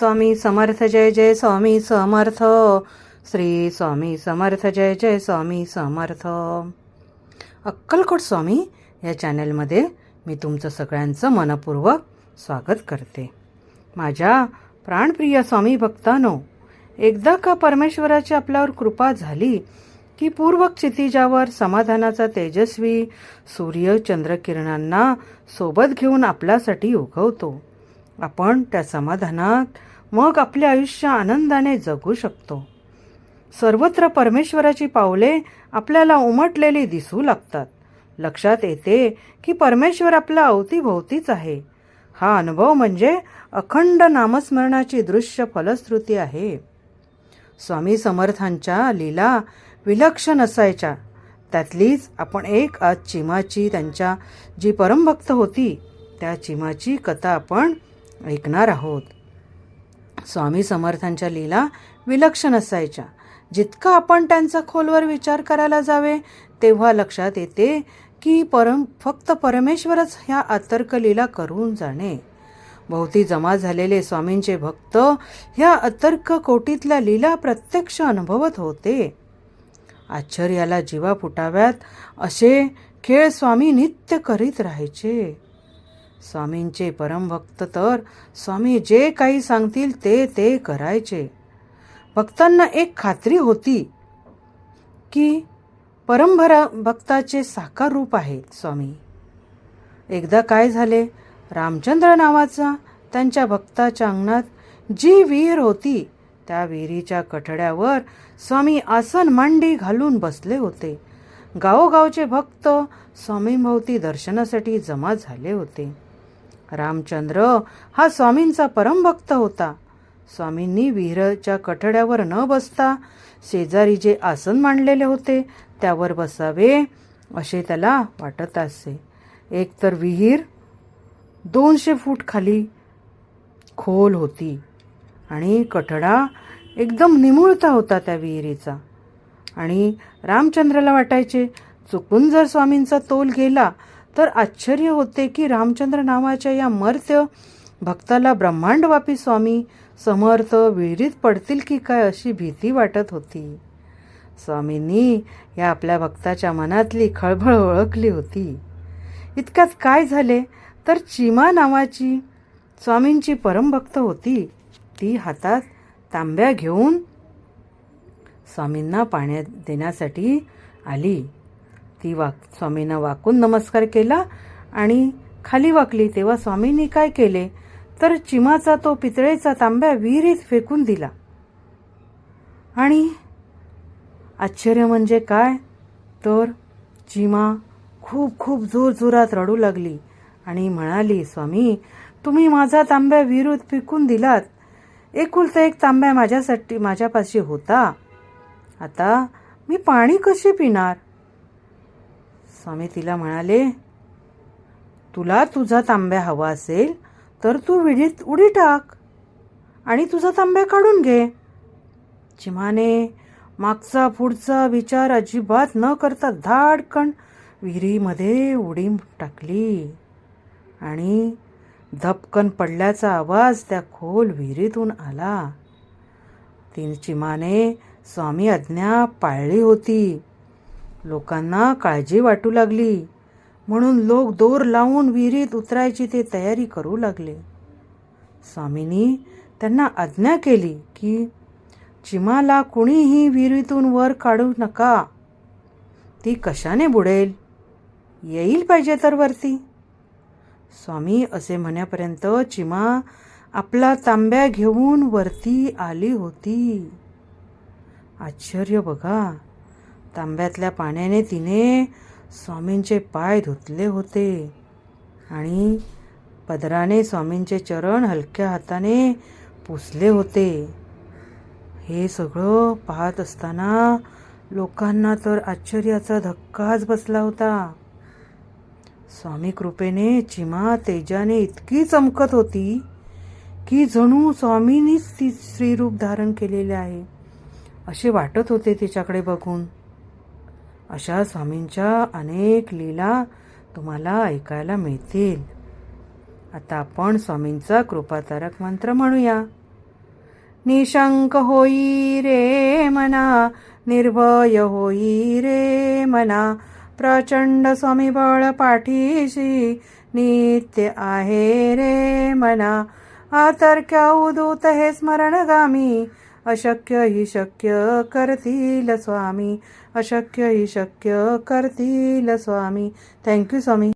स्वामी समर्थ जय जय स्वामी समर्थ. श्री स्वामी समर्थ जय जय स्वामी समर्थ. अक्कलकोट स्वामी या चॅनलमध्ये मी तुमचं सगळ्यांचं मनपूर्वक स्वागत करते. माझ्या प्राणप्रिय स्वामी भक्तानो एकदा का परमेश्वराची आपल्यावर कृपा झाली की पूर्व क्षितिजावर समाधानाचा तेजस्वी सूर्य चंद्रकिरणांना सोबत घेऊन आपल्यासाठी उगवतो आपण त्या समाधानात मग आपले आयुष्य आनंदाने जगू शकतो. सर्वत्र परमेश्वराची पावले आपल्याला उमटलेली दिसू लागतात. लक्षात येते की परमेश्वर आपल्या अवतीभोवतीच आहे. हा अनुभव म्हणजे अखंड नामस्मरणाची दृश्य फलश्रुती आहे. स्वामी समर्थांच्या लीला विलक्षण असायच्या. त्यातलीच आपण एक आज चिमाची त्यांच्या जी परमभक्त होती त्या चिमाची कथा आपण ऐकणार आहोत. स्वामी समर्थांच्या लीला विलक्षण असायच्या. जितका आपण त्यांचा खोलवर विचार करायला जावे तेव्हा लक्षात येते की परम फक्त परमेश्वरच ह्या अतर्क लीला करून जाणे. भोवती जमा झालेले स्वामींचे भक्त ह्या अतर्क कोटीतल्या लीला प्रत्यक्ष अनुभवत होते. आश्चर्याला जीवा फुटाव्यात असे खेळ स्वामी नित्य करीत राहायचे. स्वामींचे परमभक्त तर स्वामी जे काही सांगतील ते ते करायचे. भक्तांना एक खात्री होती की परमभरा भक्ताचे साकार रूप आहेत स्वामी. एकदा काय झाले? रामचंद्र नावाचा त्यांच्या भक्ताच्या अंगणात जी विहीर होती त्या विहिरीच्या कठड्यावर स्वामी आसन मांडी घालून बसले होते. गावोगावचे भक्त स्वामींभोवती दर्शनासाठी जमा झाले होते. रामचंद्र हा स्वामींचा परमभक्त होता. स्वामींनी विहिरच्या कठड्यावर न बसता शेजारी जे आसन मांडलेले होते त्यावर बसावे असे त्याला वाटत असे. एक तर विहीर दोनशे फूट खाली खोल होती आणि कठडा एकदम निमुळता होता त्या विहिरीचा. आणि रामचंद्राला वाटायचे चुकून जर स्वामींचा तोल गेला तर आश्चर्य होते की रामचंद्र नावाच्या या मर्त्य भक्ताला ब्रह्मांडवापी स्वामी समर्थ विहिरीत पडतील की काय अशी भीती वाटत होती. स्वामींनी या आपल्या भक्ताच्या मनातली खळबळ ओळखली होती. इतक्यात काय झाले? तर चिमा नावाची स्वामींची परमभक्त होती. ती हातात तांब्या घेऊन स्वामींना पाण्यात देण्यासाठी आली. ती वाक स्वामींना वाकून नमस्कार केला आणि खाली वाकली तेव्हा स्वामींनी काय केले? तर चिमाचा तो पितळेचा तांब्या विहिरीत फेकून दिला. आणि आश्चर्य म्हणजे काय? तर चिमा खूप खूप जोर जोरात रडू लागली आणि म्हणाली स्वामी तुम्ही माझा तांब्या विहिरीत फेकून दिलात. एकुलता एक तांब्या माझ्यासाठी माझ्यापाशी होता. आता मी पाणी कशी पिणार? स्वामी तिला म्हणाले तुला तुझा तांब्या हवा असेल तर तू विडीत उडी टाक आणि तुझा तांब्या काढून घे. चिमाने मागचा पुढचा विचार अजिबात न करता धाडकण विहिरीमध्ये उडी टाकली आणि धपकन पडल्याचा आवाज त्या खोल विहिरीतून आला. तीन चिमाने स्वामी आज्ञा पाळली होती. लोकांना काळजी वाटू लागली. म्हणून लोक दोर लावून विहिरीत उतरायची ते तयारी करू लागले. स्वामींनी त्यांना आज्ञा केली की चिमाला कुणीही विहिरीतून वर काढू नका. ती कशाने बुडेल? येईल पाहिजे तर वरती. स्वामी असे म्हणण्यापर्यंत चिमा आपला तांब्या घेऊन वरती आली होती. आश्चर्य बघा. तांब्यातल्या पाण्याने तिने स्वामींचे पाय धुतले होते. आणि पदराने स्वामींचे चरण हलक्या हाताने पुसले होते. हे सगळं पाहत असताना लोकांना तर आश्चर्याचा धक्काच बसला होता. स्वामी कृपेने चिमा तेजाने इतकी चमकत होती की जणू स्वामींनीच ती स्त्रीरूप धारण केलेले आहे. असे वाटत होते तिच्याकडे बघून. अशा स्वामींच्या अनेक लीला तुम्हाला ऐकायला मिळतील. आता आपण स्वामींचा कृपातारक मंत्र म्हणूया. निशंक होई रे मना निर्भय होई रे मना प्रचंड स्वामी बळ पाठीशी नित्य आहे रे मना. आतर्क्या उदूत हे स्मरणगामी अशक्य ही शक्य करतील स्वामी. अशक्य ही शक्य करतील स्वामी. थँक्यू स्वामी.